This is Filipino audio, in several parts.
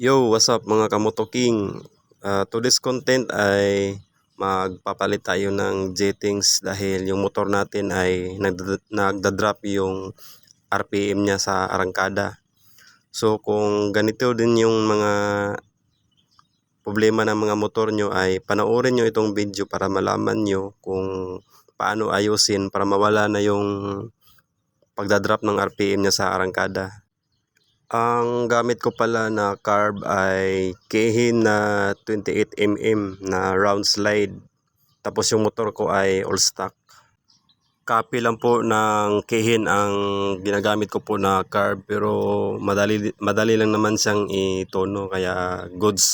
Yo, what's up mga kamoto king? Uh, today's content ay magpapalit tayo ng jettings dahil yung motor natin ay nagda- nagda-drop yung RPM niya sa arangkada. So kung ganito din yung mga problema ng mga motor nyo ay panoorin nyo itong video para malaman nyo kung paano ayusin para mawala na yung pagdadrop ng RPM niya sa arangkada. Ang gamit ko pala na carb ay Kehin na 28mm na round slide. Tapos yung motor ko ay all stock. Copy lang po ng Kehin ang ginagamit ko po na carb pero madali, madali lang naman siyang itono kaya goods.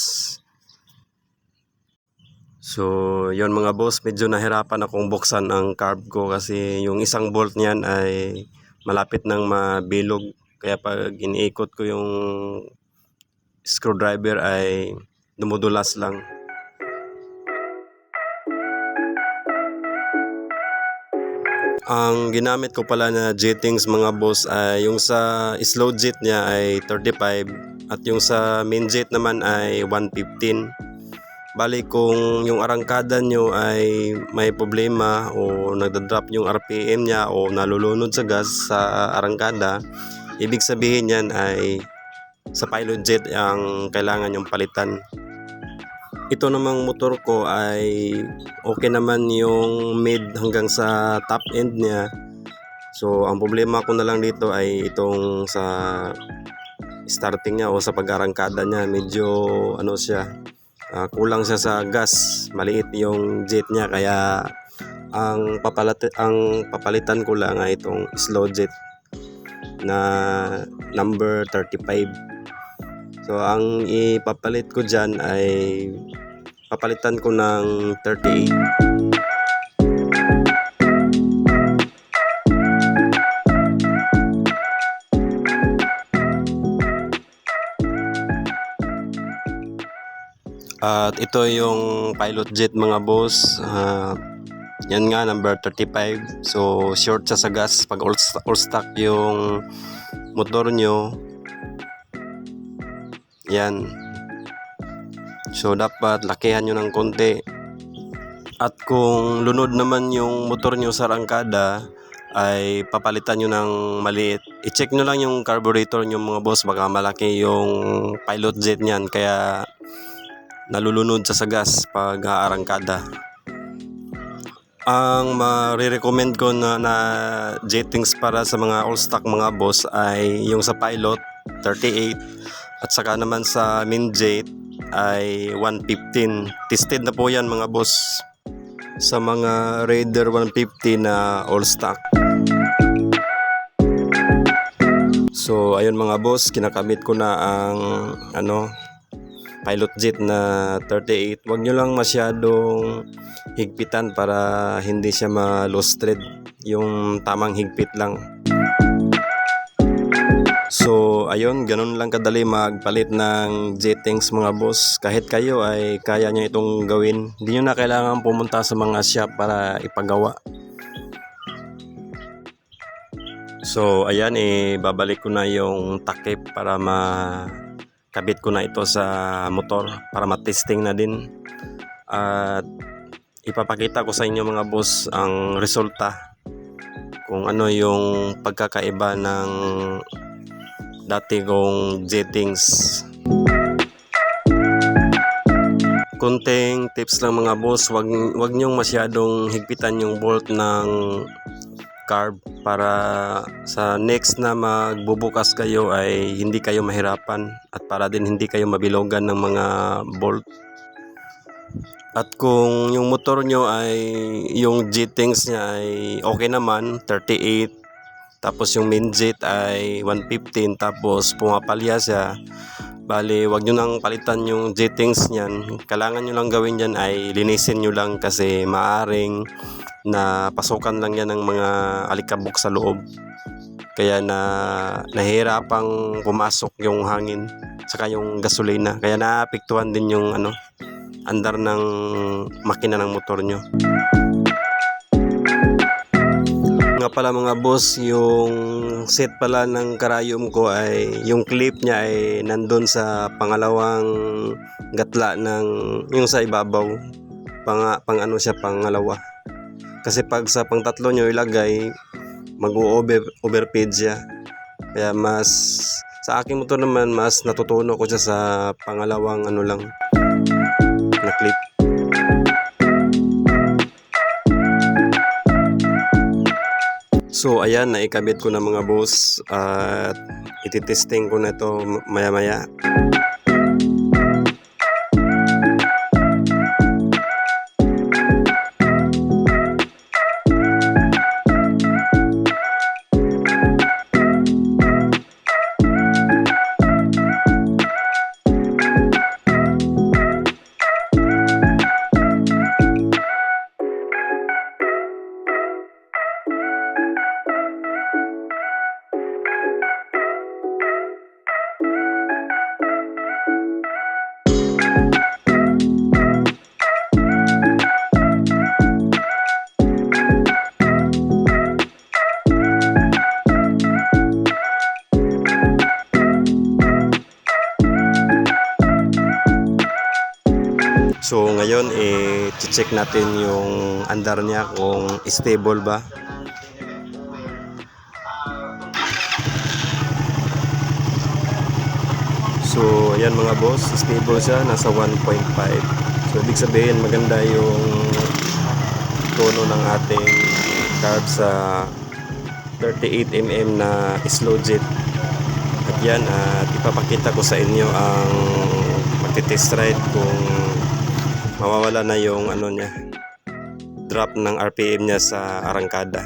So, yon mga boss, medyo nahirapan akong buksan ang carb ko kasi yung isang bolt niyan ay malapit nang mabilog kaya pag iniikot ko yung screwdriver ay dumudulas lang. Ang ginamit ko pala na jettings mga boss ay yung sa slow jet niya ay 35 at yung sa main jet naman ay 115. Bali kung yung arangkada nyo ay may problema o nagda-drop yung RPM niya o nalulunod sa gas sa arangkada, Ibig sabihin yan ay sa pilot jet ang kailangan yung palitan. Ito namang motor ko ay okay naman yung mid hanggang sa top end niya. So ang problema ko na lang dito ay itong sa starting niya o sa pag-arangkada niya. Medyo ano siya, uh, kulang siya sa gas. Maliit yung jet niya kaya ang papalit ang papalitan ko lang ay itong slow jet na number 35. So ang ipapalit ko dyan ay papalitan ko ng 38. At ito yung pilot jet mga boss. Uh, yan nga, number 35. So, short siya sa gas. Pag all, all stock yung motor nyo, yan. So, dapat lakihan nyo ng konti. At kung lunod naman yung motor nyo sa rangkada, ay papalitan nyo ng maliit. I-check nyo lang yung carburetor nyo mga boss. Baka malaki yung pilot jet niyan. Kaya nalulunod sa sagas pag aarangkada ang marirecommend ko na, na jettings para sa mga all stock mga boss ay yung sa pilot 38 at saka naman sa min jet ay 115 tested na po yan mga boss sa mga Raider 150 na all stock. So ayun mga boss kinakamit ko na ang ano pilot jet na 38 wag nyo lang masyadong higpitan para hindi siya ma-lost thread yung tamang higpit lang So ayun, ganun lang kadali magpalit ng jettings mga boss. Kahit kayo ay kaya nyo itong gawin. Hindi nyo na kailangan pumunta sa mga shop para ipagawa. So ayan, eh, babalik ko na yung takip para ma kabit ko na ito sa motor para matesting na din. At ipapakita ko sa inyo mga boss ang resulta. Kung ano yung pagkakaiba ng dati kong jettings. Kunting tips lang mga boss. Wag, wag nyong masyadong higpitan yung bolt ng carb para sa next na magbubukas kayo ay hindi kayo mahirapan at para din hindi kayo mabilogan ng mga bolt. At kung yung motor nyo ay yung jettings niya ay okay naman 38 tapos yung main jet ay 115 tapos pumapalya siya Bali, wag nyo nang palitan yung jettings niyan. Kailangan nyo lang gawin dyan ay linisin nyo lang kasi maaring na pasukan lang yan ng mga alikabok sa loob. Kaya na nahihirapang pumasok yung hangin saka yung gasolina. Kaya naapektuhan din yung ano andar ng makina ng motor nyo. Nga pala mga boss, yung set pala ng karayom ko ay yung clip niya ay nandun sa pangalawang gatla ng yung sa ibabaw. Pang, pang ano siya pangalawa. Kasi pag sa pangtatlo nyo ilagay, mag-over overfeed siya. Kaya mas sa aking motor naman mas natutuno ko siya sa pangalawang ano lang na clip. So ayan, naikabit ko na mga boss at ititesting ko na ito maya maya. So ngayon eh check natin yung andar niya kung stable ba. So ayan mga boss, stable siya, nasa 1.5. So ibig sabihin maganda yung tono ng ating carb sa 38mm na slow jet. At yan, at ipapakita ko sa inyo ang magte-test ride kung mawawala na yung ano niya drop ng RPM niya sa arangkada.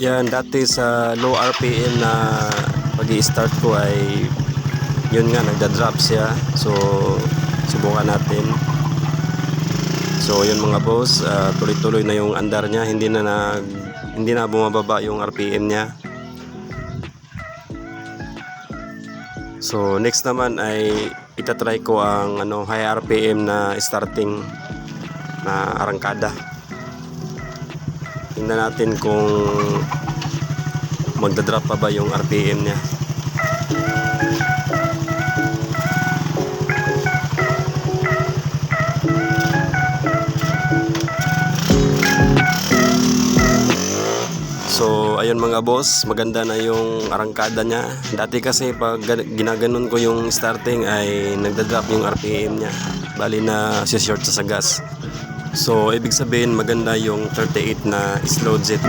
Yan, dati sa low RPM na pag start ko ay yun nga, nagda-drop siya. So, subukan natin. So, yun mga boss, ah, tuloy-tuloy na yung andar niya. Hindi na nag, hindi na bumababa yung RPM niya. So, next naman ay itatry ko ang ano, high RPM na starting na arangkada. Tingnan natin kung magda-drop pa ba yung RPM niya. Ayun mga boss, maganda na yung arangkada niya. Dati kasi pag gan- ginaganon ko yung starting ay nagda-drop yung RPM niya. Bali na si short sa gas. So, ibig sabihin maganda yung 38 na slow jet.